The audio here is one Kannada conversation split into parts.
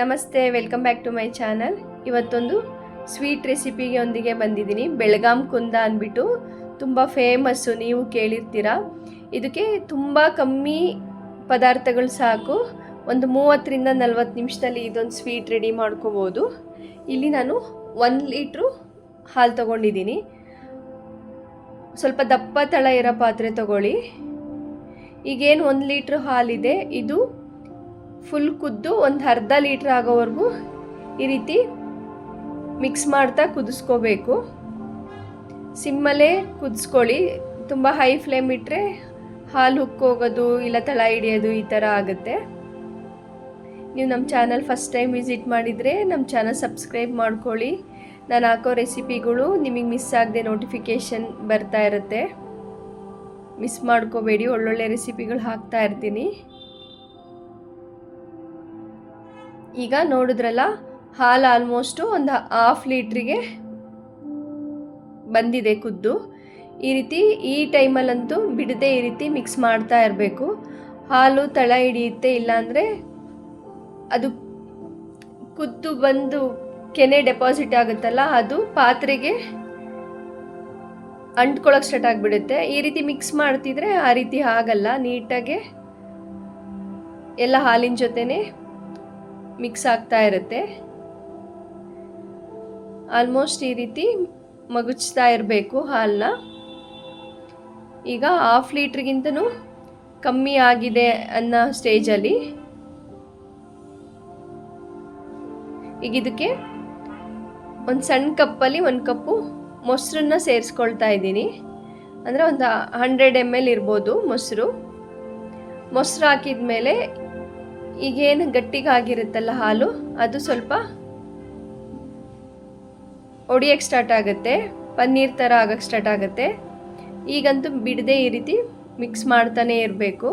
ನಮಸ್ತೆ welcome back to my channel ಇವತ್ತೊಂದು ಸ್ವೀಟ್ ರೆಸಿಪಿಗೆ ಒಂದಿಗೆ ಬಂದಿದ್ದೀನಿ. ಬೆಳಗಾಂ ಕುಂದ ಅಂದ್ಬಿಟ್ಟು ತುಂಬ ಫೇಮಸ್ಸು ನೀವು ಕೇಳಿರ್ತೀರ. ಇದಕ್ಕೆ ತುಂಬ ಕಮ್ಮಿ ಪದಾರ್ಥಗಳು ಸಾಕು. ಒಂದು ಮೂವತ್ತರಿಂದ ನಲ್ವತ್ತು ನಿಮಿಷದಲ್ಲಿ ಇದೊಂದು ಸ್ವೀಟ್ ರೆಡಿ ಮಾಡ್ಕೋಬೋದು. ಇಲ್ಲಿ ನಾನು ಒಂದು ಲೀಟ್ರು ಹಾಲು ತೊಗೊಂಡಿದ್ದೀನಿ. ಸ್ವಲ್ಪ ದಪ್ಪ ತಳ ಇರೋ ಪಾತ್ರೆ ತೊಗೊಳ್ಳಿ. ಈಗೇನು ಒಂದು ಲೀಟ್ರ್ ಹಾಲಿದೆ. ಇದು ಫುಲ್ ಕುದ್ದು ಒಂದು ಅರ್ಧ ಲೀಟ್ರ್ ಆಗೋವರೆಗೂ ಈ ರೀತಿ ಮಿಕ್ಸ್ ಮಾಡ್ತಾ ಕುದಿಸ್ಕೋಬೇಕು. ಸಿಮ್ಮಲ್ಲೇ ಕುದಿಸ್ಕೊಳ್ಳಿ. ತುಂಬ ಹೈ ಫ್ಲೇಮ್ ಇಟ್ಟರೆ ಹಾಲು ಹುಕ್ಕೋಗೋದು ಇಲ್ಲ ತಳ ಹಿಡಿಯೋದು ಈ ಥರ ಆಗುತ್ತೆ. ನೀವು ನಮ್ಮ ಚಾನಲ್ ಫಸ್ಟ್ ಟೈಮ್ ವಿಸಿಟ್ ಮಾಡಿದರೆ ನಮ್ಮ ಚಾನಲ್ ಸಬ್ಸ್ಕ್ರೈಬ್ ಮಾಡ್ಕೊಳ್ಳಿ. ನಾನು ಹಾಕೋ ರೆಸಿಪಿಗಳು ನಿಮಗೆ ಮಿಸ್ ಆಗದೆ ನೋಟಿಫಿಕೇಷನ್ ಬರ್ತಾ ಇರುತ್ತೆ. ಮಿಸ್ ಮಾಡ್ಕೋಬೇಡಿ, ಒಳ್ಳೊಳ್ಳೆ ರೆಸಿಪಿಗಳು ಹಾಕ್ತಾ ಇರ್ತೀನಿ. ಈಗ ನೋಡಿದ್ರಲ್ಲ, ಹಾಲು ಆಲ್ಮೋಸ್ಟು ಒಂದು ಹಾಫ್ ಲೀಟ್ರಿಗೆ ಬಂದಿದೆ ಕುದ್ದು ಈ ರೀತಿ ಈ ಟೈಮಲ್ಲಂತೂ ಬಿಡದೆ ಈ ರೀತಿ ಮಿಕ್ಸ್ ಮಾಡ್ತಾ ಇರಬೇಕು. ಹಾಲು ತಳ ಹಿಡಿಯುತ್ತೆ ಇಲ್ಲಾಂದರೆ ಅದು ಕುದ್ದು ಬಂದು ಕೆನೆ ಡೆಪಾಸಿಟ್ ಆಗುತ್ತಲ್ಲ, ಅದು ಪಾತ್ರೆಗೆ ಅಂಟ್ಕೊಳ್ಳೋಕೆ ಸ್ಟಾರ್ಟ್ ಆಗಿಬಿಡುತ್ತೆ. ಈ ರೀತಿ ಮಿಕ್ಸ್ ಮಾಡ್ತಿದ್ರೆ ಆ ರೀತಿ ಆಗಲ್ಲ, ನೀಟಾಗೆ ಎಲ್ಲ ಹಾಲಿನ ಜೊತೆನೇ ಮಿಕ್ಸ್ ಆಗ್ತಾ ಇರುತ್ತೆ. ಆಲ್ಮೋಸ್ಟ್ ಈ ರೀತಿ ಮಗುಚ್ತಾ ಇರಬೇಕು ಹಾಲನ್ನ ಈಗ ಹಾಫ್ ಲೀಟ್ರಿಗಿಂತನೂ ಕಮ್ಮಿ ಆಗಿದೆ ಅನ್ನೋ ಸ್ಟೇಜಲ್ಲಿ. ಈಗ ಇದಕ್ಕೆ ಒಂದು ಸಣ್ಣ ಕಪ್ಪಲ್ಲಿ ಒಂದು ಕಪ್ಪು ಮೊಸರನ್ನ ಸೇರಿಸ್ಕೊಳ್ತಾ ಇದ್ದೀನಿ. ಅಂದರೆ ಒಂದು ಹಂಡ್ರೆಡ್ ಎಂ ಎಲ್ ಇರ್ಬೋದು ಮೊಸರು. ಮೊಸರು ಹಾಕಿದ ಮೇಲೆ ಈಗೇನು ಗಟ್ಟಿಗಾಗಿರುತ್ತಲ್ಲ ಹಾಲು, ಅದು ಸ್ವಲ್ಪ ಒಡಿಯಕ್ಕೆ ಸ್ಟಾರ್ಟ್ ಆಗುತ್ತೆ, ಪನ್ನೀರ್ ಥರ ಆಗೋಕ್ಕೆ ಸ್ಟಾರ್ಟ್ ಆಗುತ್ತೆ. ಈಗಂತೂ ಬಿಡದೆ ಈ ರೀತಿ ಮಿಕ್ಸ್ ಮಾಡ್ತಾನೆ ಇರಬೇಕು.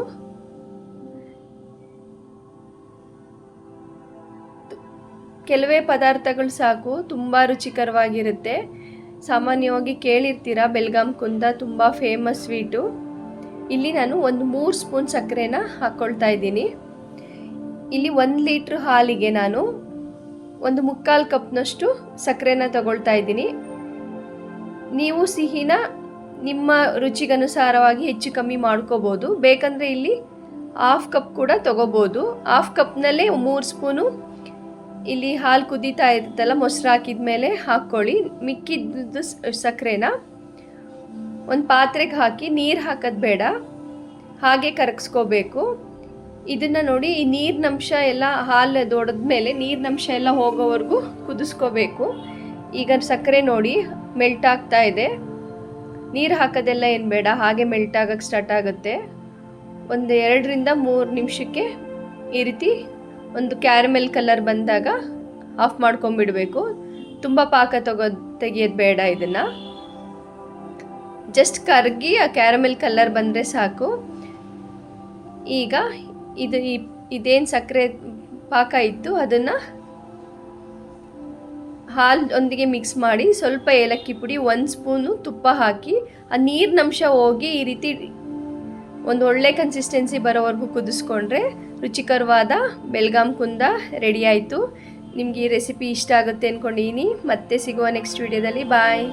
ಕೆಲವೇ ಪದಾರ್ಥಗಳು ಸಾಕು, ತುಂಬ ರುಚಿಕರವಾಗಿರುತ್ತೆ. ಸಾಮಾನ್ಯವಾಗಿ ಕೇಳಿರ್ತೀರ ಬೆಲ್ಗಾಂ ಕುಂದ ತುಂಬ ಫೇಮಸ್ ಸ್ವೀಟು ಇಲ್ಲಿ ನಾನು ಒಂದು ಮೂರು ಸ್ಪೂನ್ ಸಕ್ಕರೆನ ಹಾಕ್ಕೊಳ್ತಾ ಇದ್ದೀನಿ. ಇಲ್ಲಿ ಒಂದು ಲೀಟ್ರ್ ಹಾಲಿಗೆ ನಾನು ಒಂದು ಮುಕ್ಕಾಲು ಕಪ್ನಷ್ಟು ಸಕ್ಕರೆನ ತಗೊಳ್ತಾ ಇದ್ದೀನಿ. ನೀವು ಸಿಹಿನ ನಿಮ್ಮ ರುಚಿಗನುಸಾರವಾಗಿ ಹೆಚ್ಚು ಕಮ್ಮಿ ಮಾಡ್ಕೋಬೋದು. ಬೇಕಂದರೆ ಇಲ್ಲಿ ಹಾಫ್ ಕಪ್ ಕೂಡ ತಗೋಬೋದು. ಹಾಫ್ ಕಪ್ನಲ್ಲೇ ಮೂರು ಸ್ಪೂನು ಇಲ್ಲಿ ಹಾಲು ಕುದೀತಾ ಇರುತ್ತಲ್ಲ, ಮೊಸರು ಹಾಕಿದ ಮೇಲೆ ಹಾಕ್ಕೊಳ್ಳಿ. ಮಿಕ್ಕಿದ್ದು ಸಕ್ಕರೆನ ಒಂದು ಪಾತ್ರೆಗೆ ಹಾಕಿ ನೀರು ಹಾಕೋದು ಬೇಡ. ಹಾಗೆ ಕರಗಿಸ್ಕೋಬೇಕು. ಇದನ್ನು ನೋಡಿ ಈ ನೀರಿನಂಶ ಎಲ್ಲ ಹಾಲು ಮೇಲೆ ನೀರಿನಂಶ ಎಲ್ಲ ಹೋಗೋವರೆಗೂ ಕುದಿಸ್ಕೋಬೇಕು. ಈಗ ಸಕ್ಕರೆ ನೋಡಿ ಮೆಲ್ಟ್ ಆಗ್ತಾ ಇದೆ. ನೀರು ಹಾಕೋದೆಲ್ಲ ಏನು ಬೇಡ, ಹಾಗೆ ಮೆಲ್ಟ್ ಆಗೋಕ್ಕೆ ಸ್ಟಾರ್ಟ್ ಆಗುತ್ತೆ. ಒಂದು ಎರಡರಿಂದ ಮೂರು ನಿಮಿಷಕ್ಕೆ ಈ ರೀತಿ ಒಂದು ಕ್ಯಾರಮೆಲ್ ಕಲರ್ ಬಂದಾಗ ಆಫ್ ಮಾಡ್ಕೊಂಬಿಡಬೇಕು ತುಂಬ ಪಾಕ ತಗೋ, ತೆಗಿಯೋದು ಬೇಡ ಇದನ್ನು. ಜಸ್ಟ್ ಕರಗಿ ಆ ಕ್ಯಾರಮೆಲ್ ಕಲರ್ ಬಂದರೆ ಸಾಕು. ಈಗ ಇದು ಇದೇನು ಸಕ್ಕರೆ ಪಾಕ ಇತ್ತು, ಅದನ್ನು ಹಾಲೊಂದಿಗೆ ಮಿಕ್ಸ್ ಮಾಡಿ ಸ್ವಲ್ಪ ಏಲಕ್ಕಿ ಪುಡಿ, ಒಂದು ಸ್ಪೂನು ತುಪ್ಪ ಹಾಕಿ, ಆ ನೀರಿನಂಶ ಹೋಗಿ ಈ ರೀತಿ ಒಂದು ಒಳ್ಳೆ ಕನ್ಸಿಸ್ಟೆನ್ಸಿ ಬರೋವರೆಗೂ ಕುದಿಸ್ಕೊಂಡ್ರೆ ರುಚಿಕರವಾದ ಬೆಲ್ಗಾಂ ಕುಂದ ರೆಡಿ ಆಯಿತು. ನಿಮಗೆ ಈ ರೆಸಿಪಿ ಇಷ್ಟ ಆಗುತ್ತೆ ಅಂದ್ಕೊಂಡಿದ್ದೀನಿ ಮತ್ತೆ ಸಿಗುವ ನೆಕ್ಸ್ಟ್ ವಿಡಿಯೋದಲ್ಲಿ ಬಾಯ್